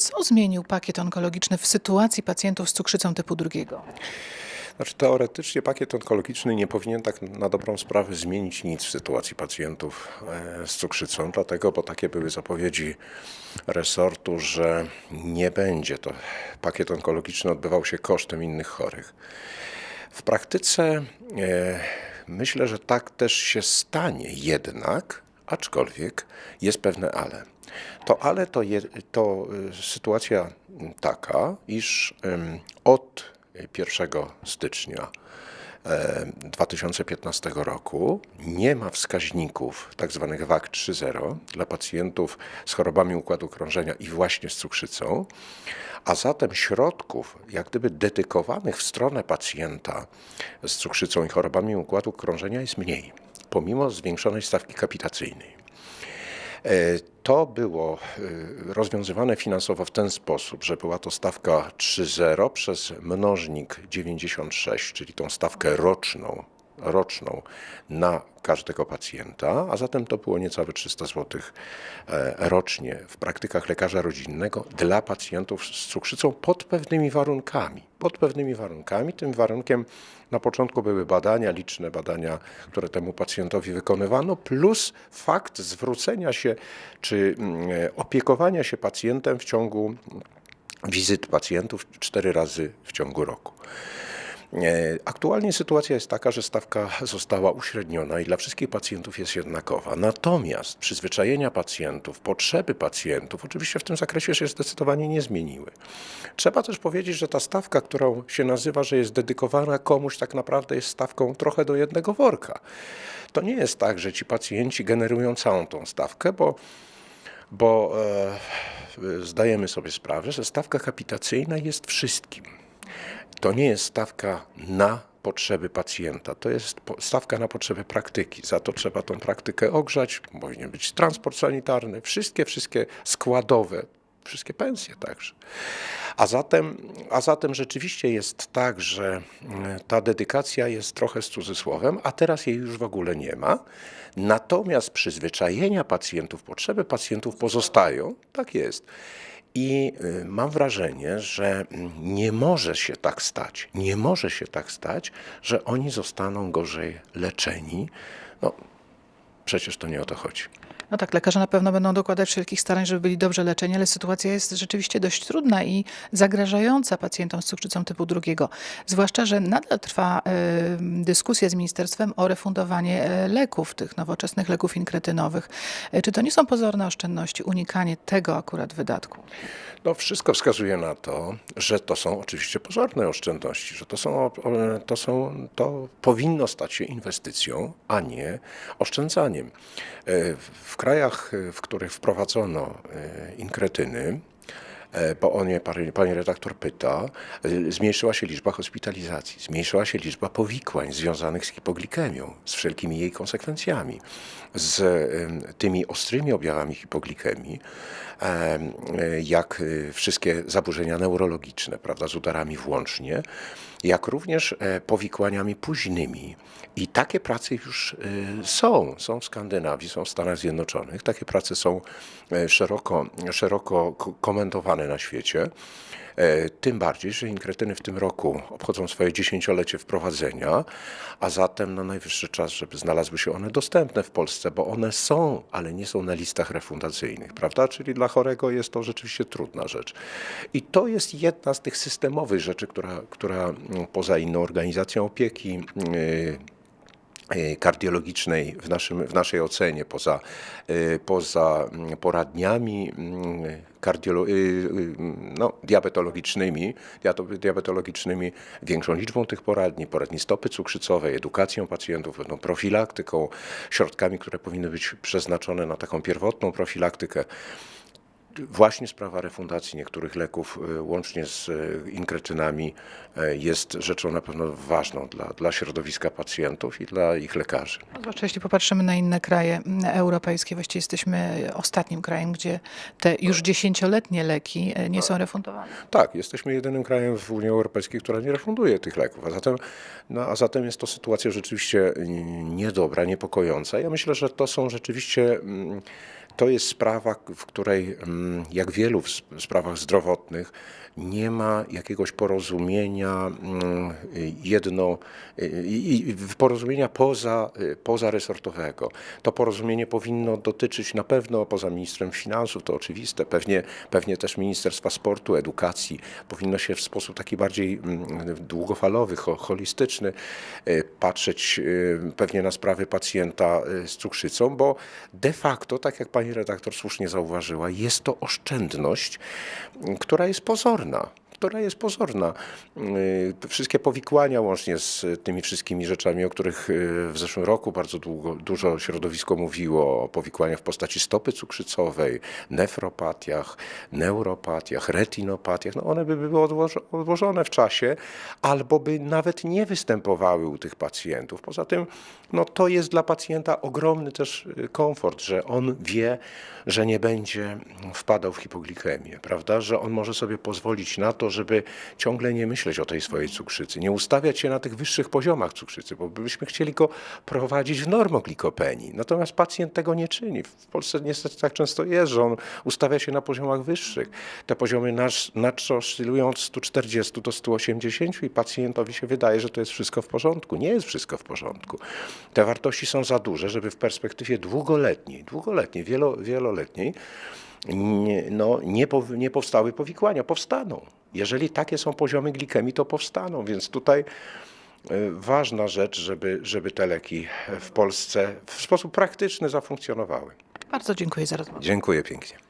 Co zmienił pakiet onkologiczny w sytuacji pacjentów z cukrzycą typu drugiego? Znaczy teoretycznie pakiet onkologiczny nie powinien tak na dobrą sprawę zmienić nic w sytuacji pacjentów e, z cukrzycą, dlatego, bo takie były zapowiedzi resortu, że nie będzie to pakiet onkologiczny odbywał się kosztem innych chorych. W praktyce e, myślę, że tak też się stanie jednak, aczkolwiek jest pewne ale. To ale to, je, to y, sytuacja taka, iż od 1 stycznia e, 2015 roku nie ma wskaźników tzw. WAC 3.0 dla pacjentów z chorobami układu krążenia i właśnie z cukrzycą, a zatem środków jak gdyby dedykowanych w stronę pacjenta z cukrzycą i chorobami układu krążenia jest mniej, pomimo zwiększonej stawki kapitacyjnej. E, To było e, rozwiązywane finansowo w ten sposób, że była to stawka 3,0 przez mnożnik 96, czyli tą stawkę roczną, roczną na każdego pacjenta, a zatem to było niecałe 300 zł e, rocznie w praktykach lekarza rodzinnego dla pacjentów z cukrzycą pod pewnymi warunkami. Pod pewnymi warunkami. Tym warunkiem na początku były badania, liczne badania, które temu pacjentowi wykonywano, plus fakt zwrócenia się czy mm, e, opiekowania się pacjentem w ciągu wizyt pacjentów cztery razy w ciągu roku. E, Aktualnie sytuacja jest taka, że stawka została uśredniona i dla wszystkich pacjentów jest jednakowa. Natomiast przyzwyczajenia pacjentów, potrzeby pacjentów oczywiście w tym zakresie się zdecydowanie nie zmieniły. Trzeba też powiedzieć, że ta stawka, którą się nazywa, że jest dedykowana komuś, tak naprawdę jest stawką trochę do jednego worka. To nie jest tak, że ci pacjenci generują całą tą stawkę, bo bo e, zdajemy sobie sprawę, że stawka kapitacyjna jest wszystkim. To nie jest stawka na potrzeby pacjenta, to jest stawka na potrzeby praktyki. Za to trzeba tą praktykę ogrzać, powinien być transport sanitarny, wszystkie, wszystkie składowe, wszystkie pensje także. A zatem, a zatem rzeczywiście jest tak, że mm, ta dedykacja jest trochę z cudzysłowem, a teraz jej już w ogóle nie ma. Natomiast przyzwyczajenia pacjentów, potrzeby pacjentów pozostają, tak jest. I y, mam wrażenie, że nie może się tak stać, nie może się tak stać, że oni zostaną gorzej leczeni. No, przecież to nie o to chodzi. No tak, lekarze na pewno będą dokładać wszelkich starań, żeby byli dobrze leczeni, ale sytuacja jest rzeczywiście dość trudna i zagrażająca pacjentom z cukrzycą typu drugiego. Zwłaszcza, że nadal trwa dyskusja z ministerstwem o refundowanie e, leków, tych nowoczesnych leków inkretynowych. E, Czy to nie są pozorne oszczędności, unikanie tego akurat wydatku? No, wszystko wskazuje na to, że to są oczywiście pozorne oszczędności, że to, są, to, są, to powinno stać się inwestycją, a nie oszczędzaniem. E, W krajach, e, w których wprowadzono e, inkretyny, e, bo o nie pani, redaktor pyta, zmniejszyła się liczba hospitalizacji, zmniejszyła się liczba powikłań związanych z hipoglikemią, z wszelkimi jej konsekwencjami, z tymi ostrymi objawami hipoglikemii, em, jak wszystkie zaburzenia neurologiczne, prawda, z udarami włącznie, jak również e, powikłaniami późnymi. I takie prace już e, są, są w Skandynawii, są w Stanach Zjednoczonych. Takie prace są e, szeroko, szeroko ko- komentowane na świecie. E, Tym bardziej, że inkretyny w tym roku obchodzą swoje dziesięciolecie wprowadzenia, a zatem no, najwyższy czas, żeby znalazły się one dostępne w Polsce, bo one są, ale nie są na listach refundacyjnych, prawda? Czyli dla chorego jest to rzeczywiście trudna rzecz. I to jest jedna z tych systemowych rzeczy, która, która mm, poza inną organizacją opieki, yy, kardiologicznej w, naszym, w naszej ocenie, poza, y, poza mm, poradniami mm, kardiolo, y, y, no, diabetologicznymi, diabetologicznymi, większą liczbą tych poradni, poradni stopy cukrzycowej, edukacją pacjentów, pewną profilaktyką, środkami, które powinny być przeznaczone na taką pierwotną profilaktykę. Właśnie sprawa refundacji niektórych leków, y, łącznie z y, inkretynami, y, jest rzeczą na pewno ważną dla, dla środowiska pacjentów i dla ich lekarzy. No, Zwłaszcza jeśli popatrzymy na inne kraje mm, europejskie, właściwie jesteśmy ostatnim krajem, gdzie te już dziesięcioletnie leki nie są refundowane. Tak, jesteśmy jedynym krajem w Unii Europejskiej, która nie refunduje tych leków, a zatem, no, a zatem jest to sytuacja rzeczywiście mm, niedobra, niepokojąca. Ja myślę, że to są rzeczywiście mm, to jest sprawa, w której, mm, jak wielu w sprawach zdrowotnych, nie ma jakiegoś porozumienia mm, jedno, i- i- porozumienia poza, pozaresortowego. To porozumienie powinno dotyczyć na pewno, poza ministrem finansów, to oczywiste, pewnie, pewnie też Ministerstwa Sportu, Edukacji, powinno się w sposób taki bardziej mm, długofalowy, ho- holistyczny patrzeć pewnie na sprawy pacjenta z cukrzycą, bo de facto, tak jak pani redaktor słusznie zauważyła, jest to oszczędność, która jest pozorna która jest pozorna. Y, Wszystkie powikłania, łącznie z tymi wszystkimi rzeczami, o których y, w zeszłym roku bardzo długo, dużo środowisko mówiło, o powikłaniach w postaci stopy cukrzycowej, nefropatiach, neuropatiach, retinopatiach, no one by były odłożo- odłożone w czasie, albo by nawet nie występowały u tych pacjentów. Poza tym, no to jest dla pacjenta ogromny też y, komfort, że on wie, że nie będzie wpadał w hipoglikemię, prawda? Że on może sobie pozwolić na to, żeby ciągle nie myśleć o tej swojej cukrzycy, nie ustawiać się na tych wyższych poziomach cukrzycy, bo byśmy chcieli go prowadzić w normoglikopeni. Natomiast pacjent tego nie czyni. W Polsce niestety tak często jest, że on ustawia się na poziomach wyższych. Te poziomy nadto oscylują od 140 do 180 i pacjentowi się wydaje, że to jest wszystko w porządku. Nie jest wszystko w porządku. Te wartości są za duże, żeby w perspektywie długoletniej, długoletniej, wielo, wieloletniej nie, no, nie, pow, nie powstały powikłania. Powstaną. Jeżeli takie są poziomy glikemii, to powstaną. Więc tutaj y, ważna rzecz, żeby, żeby te leki w Polsce w sposób praktyczny zafunkcjonowały. Bardzo dziękuję za rozmowę. Dziękuję pięknie.